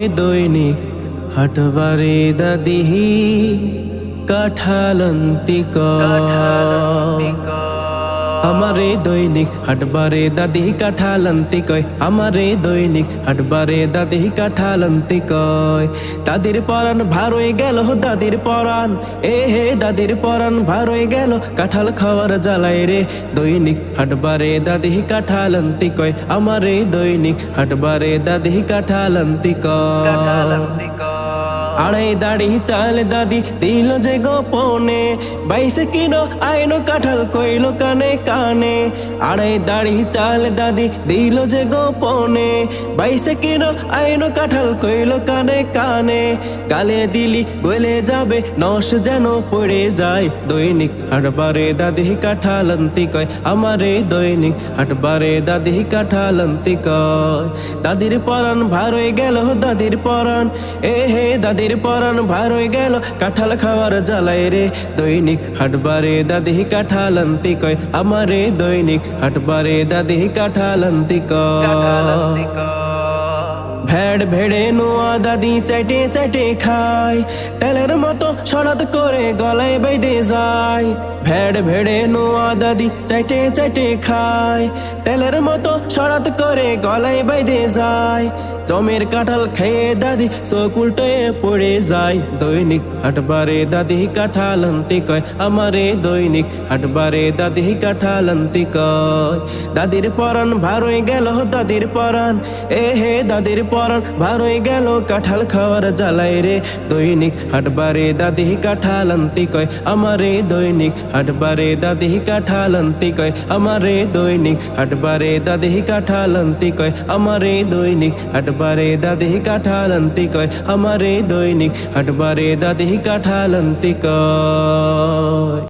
দৈনিক হাটবারে দাদিহি কাঠালন্তিক আমারে দৈনিক হাটবারে দাদি কাঠালন্তি কয়, আমারে দৈনিক হাটবারে দাদি কাঠালন্তি কয়। দাদির পরান ভারই গেল দাদির পরান এ হে দাদির পরান ভারই গেল কাঁঠাল খাওয়ার জ্বালায় রে। দৈনিক হাটবারে দাদি কাঠালন্তি কয়, আমারে দৈনিক হাটবারে দাদি কাঠালন্তি কয়। আড়াই দাড়ি চাল দাদি দিল যে গোপনে। বাইশে কিনো আইনো কাঁঠাল কইলো কানে কানে। আড়াই দাড়ি চাল দাদি দিল যে গোপনে। বাইশে কিনো আইনো কাঁঠাল কইলো কানে কানে। গালে দিলি গলে যাবে, নস যেন পড়ে যায়। দৈনিক হাটবারে দাদি কাঠালন্তি কয়, আমারে দৈনিক হাটবারে দাদি কাঠালন্তি কয়। দাদির পরান ভারই গেল, দাদির পরান এ হে দাদির পরান ভারই গেল, কাঁঠাল খাওয়ার জ্বালায় রে। দৈনিক হাটবারে দাদি কাঠালন্তি কয়, আমারে দৈনিক হাটবারে দাদি কাঠালন্তি কয়। ভেড় ভেড়ে নোয়া দাদি চাইটে চাইটে খায়, তেলের মতো সরাত করে গলায় বেঁধে যায়। ভেড় ভেড়ে নোয়া দাদি চাইটে চাইটে খায়, তেলের মতো সরাত করে গলায় বেঁধে যায়। জমের কাঁঠাল খেয়ে দাদি উল্টে পড়ে যায়। দৈনিক হাটবারে দাদি কাঁঠালন্তি কয়, আমারে দৈনিক হাটবারে দাদি কাঁঠালন্তি কয়। দাদির পরান ভারই গেল, দাদির পরান এ হে দাদির পরান ভারই গেল, কাঁঠাল খাওয়ার জ্বালায় রে। দৈনিক হাটবারে দাদি কাঁঠালন্তি কয়, আমারে দৈনিক হাটবারে দাদি কাঁঠালন্তি কয়, আমারে দৈনিক হাটবারে দাদি কাঁঠালন্তি কয়, আমারে দৈনিক হাটবারে দাদি কাঠালন্তি কয় আমারে দৈনিক হাটবারে দাদি কাঠালন্তি কয়